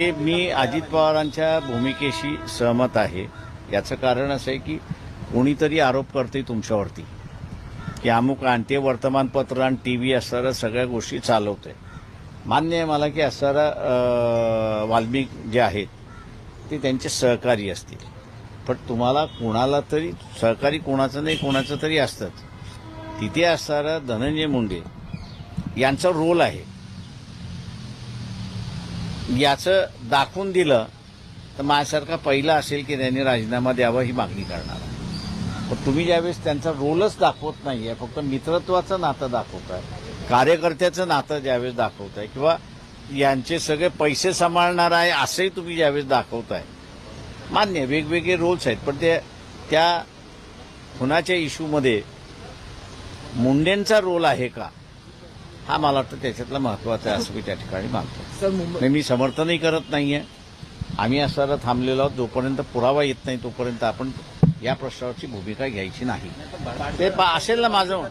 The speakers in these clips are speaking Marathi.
हे मी अजित पवारांच्या भूमिकेशी सहमत आहे. याचं कारण असं आहे की कोणीतरी आरोप करते तुमच्यावरती. की अमुक आणते वर्तमानपत्र आणि टी व्ही असणाऱ्या सगळ्या गोष्टी चालवते मान्य आहे मला की असणारा वाल्मिक जे आहेत ते त्यांचे सहकारी असतील. पण तुम्हाला कोणाला तरी सहकारी कोणाचं नाही कोणाचं तरी असतंच. तिथे असणारं धनंजय मुंडे यांचा रोल आहे. याचं दाखवून दिलं तर माझ्यासारखा पहिला असेल की त्यांनी राजीनामा द्यावा ही मागणी करणार पण तुम्ही ज्यावेळेस त्यांचा रोलच दाखवत नाही आहे फक्त मित्रत्वाचं नातं दाखवत आहे कार्यकर्त्याचं नातं ज्यावेळेस दाखवत आहे किंवा यांचे सगळे पैसे सांभाळणार आहे असंही तुम्ही ज्यावेळेस दाखवत आहे मान्य वेगवेगळे रोल्स आहेत पण ते त्या खुनाच्या इश्यूमध्ये मुंडेंचा रोल आहे का? हा मला वाटतं त्याच्यातला महत्त्वाचा आहे असं मी त्या ठिकाणी मानतो. मी समर्थनही करत नाहीये. आम्ही असणारा थांबलेलो आहोत जोपर्यंत पुरावा येत नाही तोपर्यंत आपण या प्रश्नावरची भूमिका घ्यायची नाही. ते असेल ना माझं.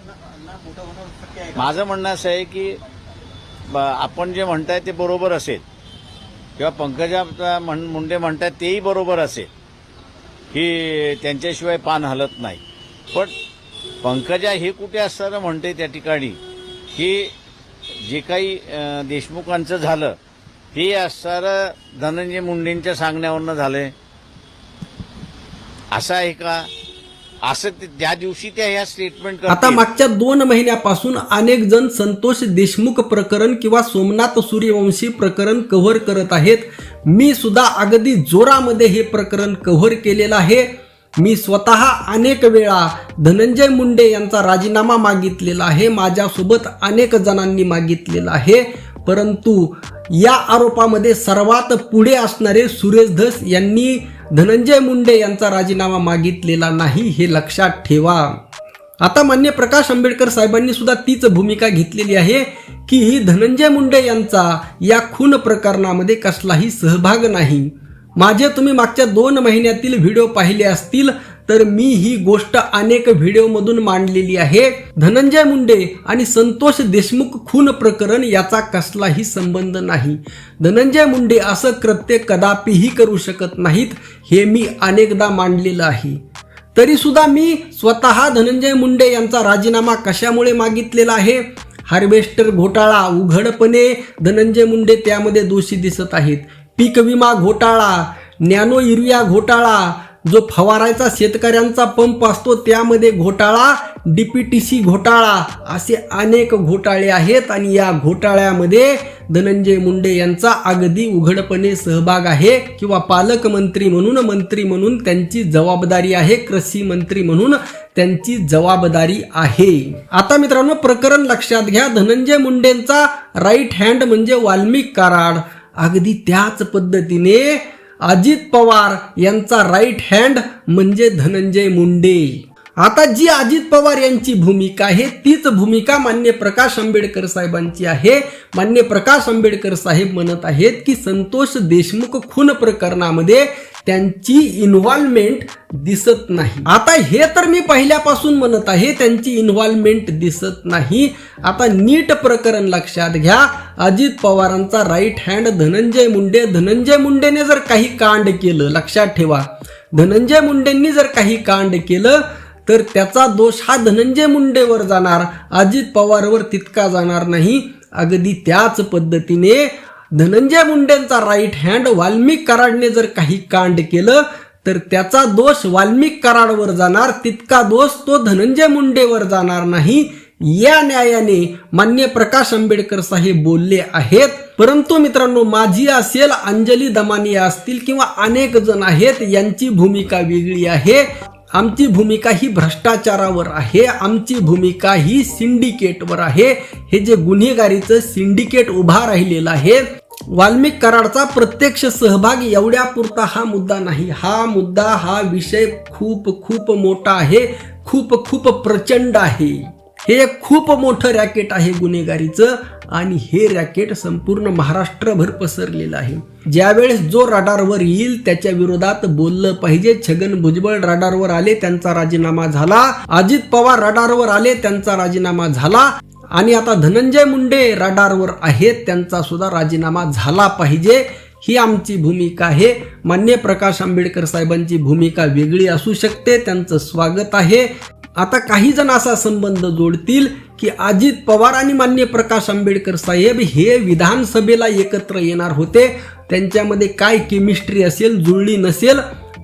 माझं म्हणणं असं आहे की आपण जे म्हणताय ते बरोबर असेल. किंवा पंकजा म्हण- मुंडे म्हणतायत तेही बरोबर असेल. की त्यांच्याशिवाय पान हलत नाही. पण पंकजा हे कुठे असताना म्हणते त्या ठिकाणी की जे काही देशमुखांचं झालं ते असणारं धनंजय मुंडेंच्या सांगण्यावरनं झालंय. असं आहे का? असं ते- त्या दिवशी त्या ह्या स्टेटमेंट आता मागच्या दोन महिन्यापासून अनेक जण संतोष देशमुख प्रकरण किंवा सोमनाथ सूर्यवंशी प्रकरण कव्हर करत आहेत. मी सुद्धा अगदी जोरामध्ये हे प्रकरण कव्हर केलेलं आहे. मी स्वतः अनेक वेळा धनंजय मुंडे यांचा राजीनामा मागितलेला आहे माझ्यासोबत अनेक जणांनी मागितलेला आहे. परंतु या आरोपामध्ये सर्वात पुढे असणारे सुरेश धस यांनी धनंजय मुंडे यांचा राजीनामा मागितलेला नाही हे लक्षात ठेवा. आता मान्य प्रकाश आंबेडकर साहेबांनी सुद्धा तीच भूमिका घेतलेली आहे की ही धनंजय मुंडे यांचा या खून प्रकरणामध्ये कसलाही सहभाग नाही. माझे तुम्ही मागच्या दोन महिन्यातील व्हिडिओ पाहिले असतील तर मी ही गोष्ट अनेक व्हिडिओमधून मांडलेली आहे. धनंजय मुंडे आणि संतोष देशमुख खून प्रकरण याचा कसलाही संबंध नाही. धनंजय मुंडे असं कृत्य कदापिही करू शकत नाहीत हे मी अनेकदा मांडलेलं आहे. तरी सुद्धा मी स्वतः धनंजय मुंडे यांचा राजीनामा कशामुळे मागितलेला आहे? हार्वेस्टर घोटाळा उघडपणे धनंजय मुंडे त्यामध्ये दोषी दिसत आहेत. पीक विमा घोटाळा नॅनो युरिया घोटाळा जो फवारायचा शेतकऱ्यांचा पंप असतो त्यामध्ये घोटाळा डीपीटीसी घोटाळा असे अनेक घोटाळे आहेत आणि या घोटाळ्यामध्ये धनंजय मुंडे यांचा अगदी उघडपणे सहभाग आहे किंवा पालकमंत्री म्हणून मंत्री म्हणून त्यांची जबाबदारी आहे कृषी मंत्री म्हणून त्यांची जबाबदारी आहे. आता मित्रांनो प्रकरण लक्षात घ्या. धनंजय मुंडेंचा राईट हँड म्हणजे वाल्मिक कराड. अगदी त्याच पद्धतीने अजित पवार यांचा राईट हँड म्हणजे धनंजय मुंडे. आता जी अजित पवार यांची भूमिका आहे तीच भूमिका मान्य प्रकाश आंबेडकर साहेबांची आहे. मान्य प्रकाश आंबेडकर साहेब म्हणत आहेत की संतोष देशमुख खून प्रकरणामध्ये त्यांची इन्व्हॉल्वमेंट दिसत नाही. आता हे तर मी पहिल्यापासून म्हणत आहे त्यांची इन्व्हॉल्वमेंट दिसत नाही. आता नीट प्रकरण लक्षात घ्या. अजित पवारांचा राईट हँड धनंजय मुंडे धनंजय मुंडेने जर काही कांड केलं लक्षात ठेवा. धनंजय मुंडेंनी जर काही कांड केलं तर त्याचा दोष हा धनंजय मुंडेवर जाणार. अजित पवारवर तितका जाणार नाही. अगदी त्याच पद्धतीने धनंजय मुंडेंचा राईट हँड वाल्मिक कराडने जर काही कांड केलं तर त्याचा दोष वाल्मिक कराडवर जाणार. तितका दोष तो धनंजय मुंडेवर जाणार नाही. या न्यायाने मान्य प्रकाश आंबेडकर साहेब बोलले आहेत. परंतु मित्रांनो माझी असेल अंजली दमानिया असतील किंवा अनेक जण आहेत यांची भूमिका वेगळी आहे. आमची भूमिका ही भ्रष्टाचारावर आहे. आमची भूमिका ही सिंडिकेटवर आहे. हे जे गुन्हेगारीचं सिंडिकेट उभा राहिलेलं आहे वाल्मिक कराडचा प्रत्यक्ष सहभाग एवढ्या पुरता हा मुद्दा नाही. हा मुद्दा हा विषय खूप खूप मोठा आहे. खूप खूप प्रचंड आहे. हे खूप मोठं रॅकेट आहे गुन्हेगारीचं आणि हे रॅकेट संपूर्ण महाराष्ट्रभर पसरलेलं आहे. ज्यावेळेस जो राडारवर येईल त्याच्या विरोधात बोललं पाहिजे. छगन भुजबळ राडारवर आले त्यांचा राजीनामा झाला. अजित पवार राडारवर आले त्यांचा राजीनामा झाला. आणि आता धनंजय मुंडे रडारवर आहेत. त्यांचा सुद्धा राजीनामा झाला पाहिजे. ही आमची भूमिका आहे. मान्य प्रकाश आंबेडकर साहेबांची भूमिका वेगळी असू शकते. त्यांचं स्वागत आहे. आता काही जण असा संबंध जोडतील की अजित पवार आणि मान्य प्रकाश आंबेडकर साहेब हे विधानसभेला एकत्र येणार होते. त्यांच्यामध्ये काय केमिस्ट्री असेल जुळली नसेल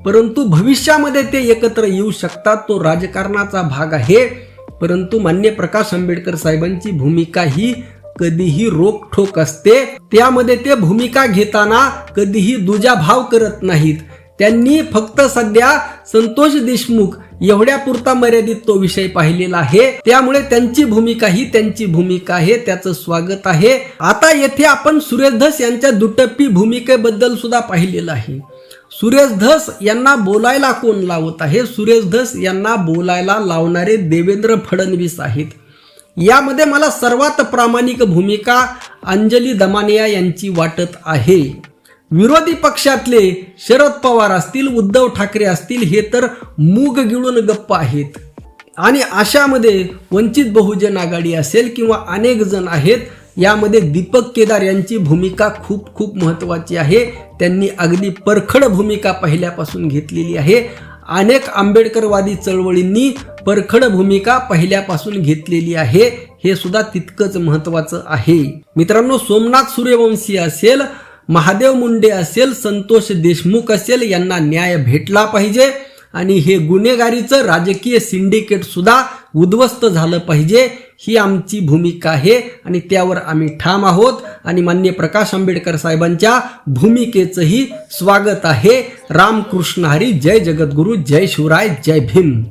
परंतु भविष्यामध्ये ते एकत्र येऊ शकतात. तो राजकारणाचा भाग आहे. परंतु मान्य प्रकाश आंबेडकर साहेबांची भूमिका ही कधीही रोखोक असते. त्यामध्ये ते भूमिका घेताना कधीही दुजाभाव करत नाहीत. त्यांनी फक्त सध्या संतोष देशमुख एवढ्या पुरता मर्यादित तो विषय पाहिलेला आहे. त्यामुळे त्यांची भूमिका ही त्यांची भूमिका आहे त्याचं स्वागत आहे. आता येथे आपण सुरेश धस यांच्या दुटप्पी भूमिकेबद्दल सुद्धा पाहिलेलं आहे. सुरेश धस यांना बोलायला कोण लावत आहे? सुरेश धस यांना बोलायला लावणारे देवेंद्र फडणवीस आहेत. यामध्ये मला सर्वात प्रामाणिक भूमिका अंजली दमानिया यांची वाटत आहे. विरोधी पक्षातले शरद पवार असतील उद्धव ठाकरे असतील हे तर मूग गिळून गप्प आहेत. आणि अशामध्ये वंचित बहुजन आघाडी असेल किंवा अनेक जण आहेत यामध्ये दीपक केदार यांची भूमिका खूप खूप महत्वाची आहे. त्यांनी अगदी परखड भूमिका पहिल्यापासून घेतलेली आहे. अनेक आंबेडकरवादी चळवळींनी परखड भूमिका पहिल्यापासून घेतलेली आहे. हे सुद्धा तितकंच महत्वाचं आहे. मित्रांनो सोमनाथ सूर्यवंशी असेल महादेव मुंडे असेल संतोष देशमुख असेल यांना न्याय भेटला पाहिजे. आणि हे गुन्हेगारीचं राजकीय सिंडिकेट सुद्धा उद्ध्वस्त झालं पाहिजे. ही आमची भूमिका आहे आणि त्यावर आम्ही ठाम आहोत. आणि मान्य प्रकाश आंबेडकर साहेबांच्या भूमिकेचंही स्वागत आहे. रामकृष्ण हरी जय जगद्गुरु जय शिवराय जय भीम.